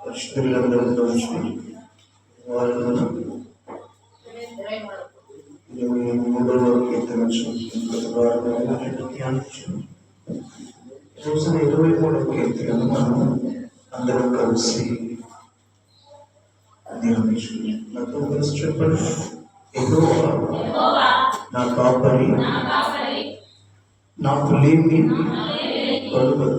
పరిశుద్ధులందరితో వచ్చి వాళ్ళను ఇరవై మూడో వరకు ఎత్తవచ్చు గత వారం ధ్యానించాం రోజున ఇరవై మూడో కీర్తనను మనం అందరం కలిసి ధ్యానించుకున్నాం నాతో కలిసి చెప్పండి ఎగువ నా కాపరి నాకు లేమి కలుగదు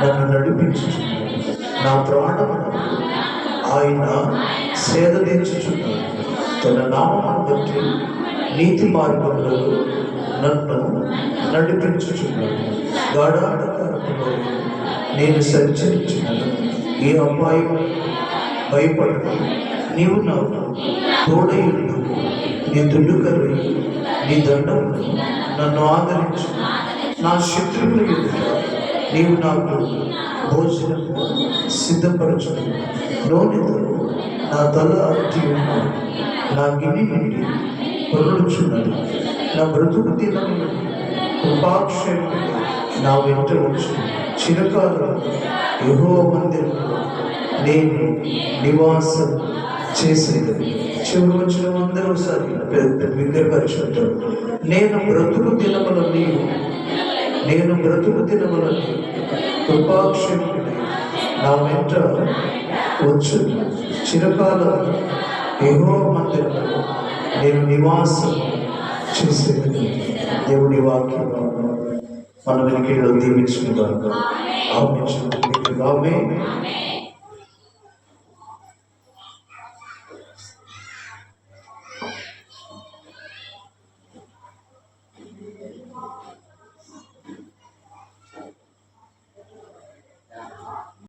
నన్ను నడిపించుచున్నాడు నా ప్రాణమును ఆయన సేద తీర్చుచున్నాడు. తన నామమును బట్టి నీతి మార్గంలో నన్ను నడిపించుచున్నాడు. గాఢాంధకారములో నేను సంచరించినను. ఏ అమ్మాయి భయపడను నీవు నాకు తోడయుడు. నీ దుడ్డుకరు నీ దండము నన్ను ఆదరించు. నా శత్రువుల ఎదుట నీవు నాకు భోజనం సిద్ధపరచు నూనెతో నా తల అట్టి ఉన్నాను నా గిన్నె నుండి పొరలుచున్నది. నా బ్రతుకు దినములు కృపాక్షయం నా వెంట వచ్చి చిరకాలం యహో మందిరంలో నేను నివాసం చేసేది చివరి వచ్చిన అందరూ ఒకసారి విగ్రహపరిచడం నేను బ్రతుకు దినములు నీవు నేను బ్రతుకు దినముల కృపాక్షేముడి నా వెంట వచ్చు చిరకాల యహో మందిరంలో నేను నివాసం చేసేది దేవుని వాక్యం మన వెనుకలో దీవించుకుంటారు ఆమె ఆమె